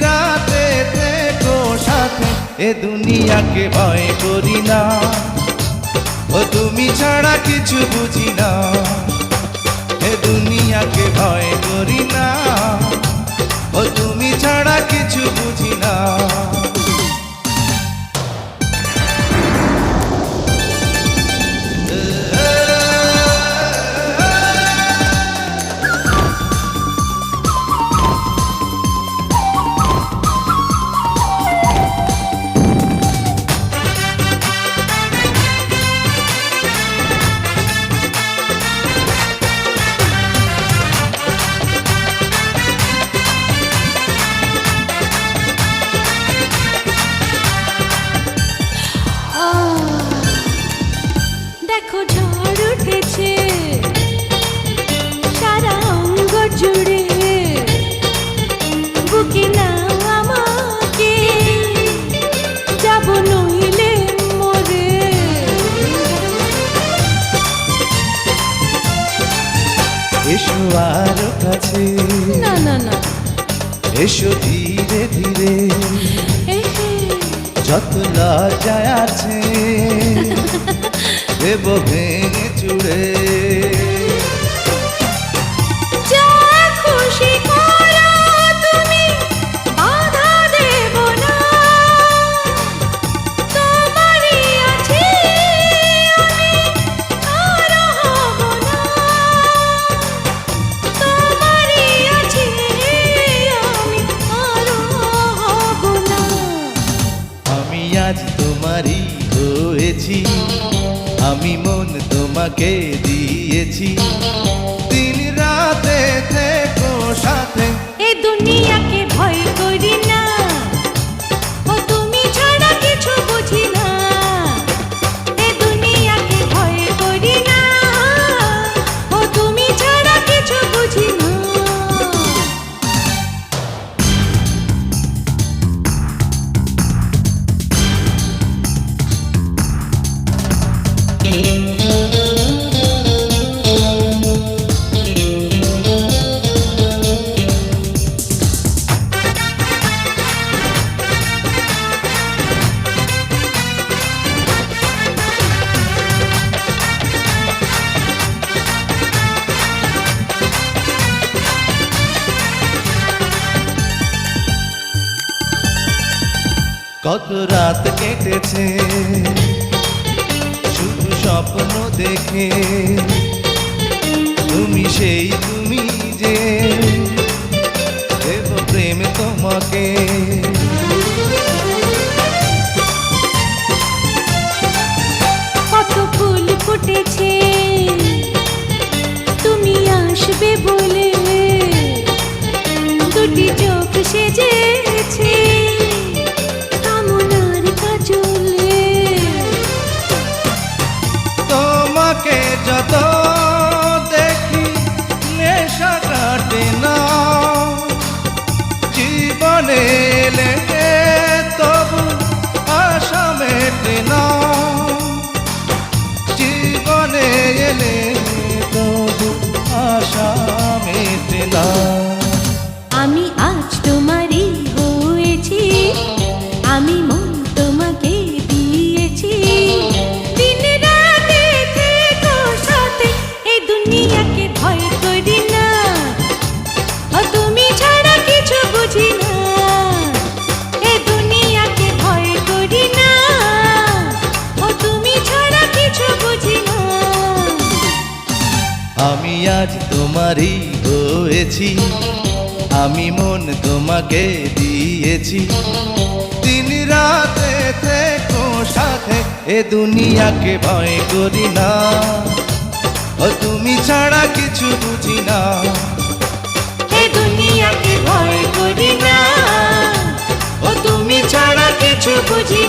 রাতে সাথে, এ দুনিয়াকে ভয় করি না। ও তুমি ছাড়া কিছু বুঝি না। এ দুনিয়াকে ভয় করি না। ও তুমি ছাড়া কিছু এসো ধীরে ধীরে। যত লজ্জায় আছে দেব ভেঙে চুড়ে। তোমাকে দিয়েছি। দিন রাতে থেকো সাথে। কত রাত কেটেছে। শুধু স্বপ্ন দেখে। তুমি সেই তুমি যে। দেব প্রেম তোমাকে। কত ফুল ফুটেছে। তুমি আসবে জীবনে এলে তবু আশা মেটে না। আমি আজ তোমারই আজ তোমারই হয়েছি। আমি মন তোমাকে দিয়েছি। দিন রাতে থেকো সাথে, এ দুনিয়াকে ভয় করি না। ও তুমি ছাড়া কিছু বুঝি না। দুনিয়াকে ভয় করি না। ও তুমি ছাড়া কিছু বুঝি